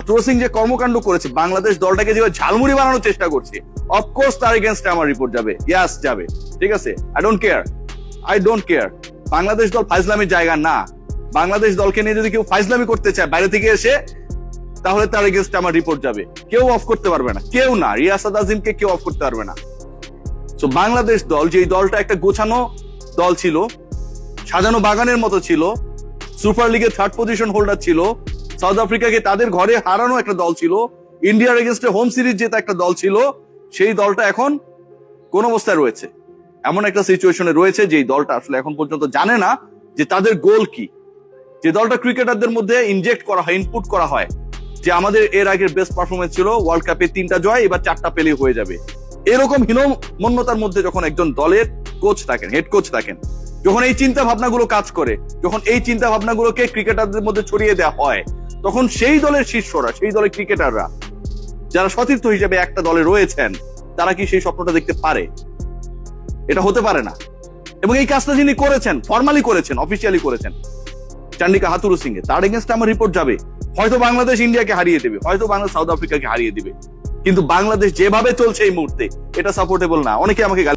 আতুর সিং যে কর্মকাণ্ড করেছে, বাংলাদেশ দলটাকে যেভাবে ঝালমুড়ি বানানোর চেষ্টা করছে অফকোর্স তার এগেনস্টে আমার রিপোর্ট যাবে। ইয়াস যাবে। ঠিক আছে? I don't care I don't care Bangladesh দল ফাইজলামির জায়গা না। বাংলাদেশ দলকে নিয়ে যদি কেউ ফাইজলামি করতে চায়, বাইরে থেকে এসে, তাহলে তার এগেনস্টে আমার রিপোর্ট যাবে। কেউ অফ করতে পারবে না। কেউ না। রিয়াসাদ আজিমকে কেউ অফ করতে পারবে না। তো বাংলাদেশ দল যে দলটা একটা গোছানো দল ছিল, সাজানো বাগানের মতো ছিল সুপার লিগে থার্ড পজিশন হোল্ডার ছিল সাউথ আফ্রিকাকে তাদের ঘরে হারানো একটা দল ছিল। ইন্ডিয়ার এগেনস্টে হোম সিরিজ জেতা একটা দল ছিল। সেই দলটা এখন কোন অবস্থায় রয়েছে? এমন একটা সিচুয়েশনে রয়েছে যে দলটা আসলে এখন পর্যন্ত জানে না যে তাদের গোল কি। যে দলটা ক্রিকেটারদের মধ্যে ইনজেক্ট করা হয় ইনপুট করা হয়, যে আমাদের এর আগের বেস্ট পারফরমেন্স ছিল ওয়ার্ল্ড কাপে তিনটা জয়, এবার চারটা পেলে হয়ে যাবে। এরকম হীনমন্যতার মধ্যে যখন একজন দলের কোচ থাকেন হেড কোচ থাকেন, যখন এই চিন্তা ভাবনাগুলো কাজ করে, যখন এই চিন্তা ভাবনাগুলোকে ক্রিকেটারদের মধ্যে ছড়িয়ে দেওয়া হয় তখন সেই দলের শিষ্যরা সেই দলের ক্রিকেটাররা, যারা সতীর্থ হিসেবে একটা দলে রয়েছেন, তারা কি সেই স্বপ্নটা দেখতে পারে? এটা হতে পারে না। এবং এই কাজটা যিনি করেছেন ফর্মালি করেছেন অফিসিয়ালি করেছেন, চান্ডিকা হাতুরু সিং এ তার এগেনস্টে আমার রিপোর্ট যাবে। হয়তো বাংলাদেশ ইন্ডিয়াকে হারিয়ে দেবে, হয়তো বাংলাদেশ সাউথ আফ্রিকাকে হারিয়ে দিবে। কিন্তু বাংলাদেশ যেভাবে চলছে এই মুহূর্তে, এটা সাপোর্টেবল না। অনেকে আমাকে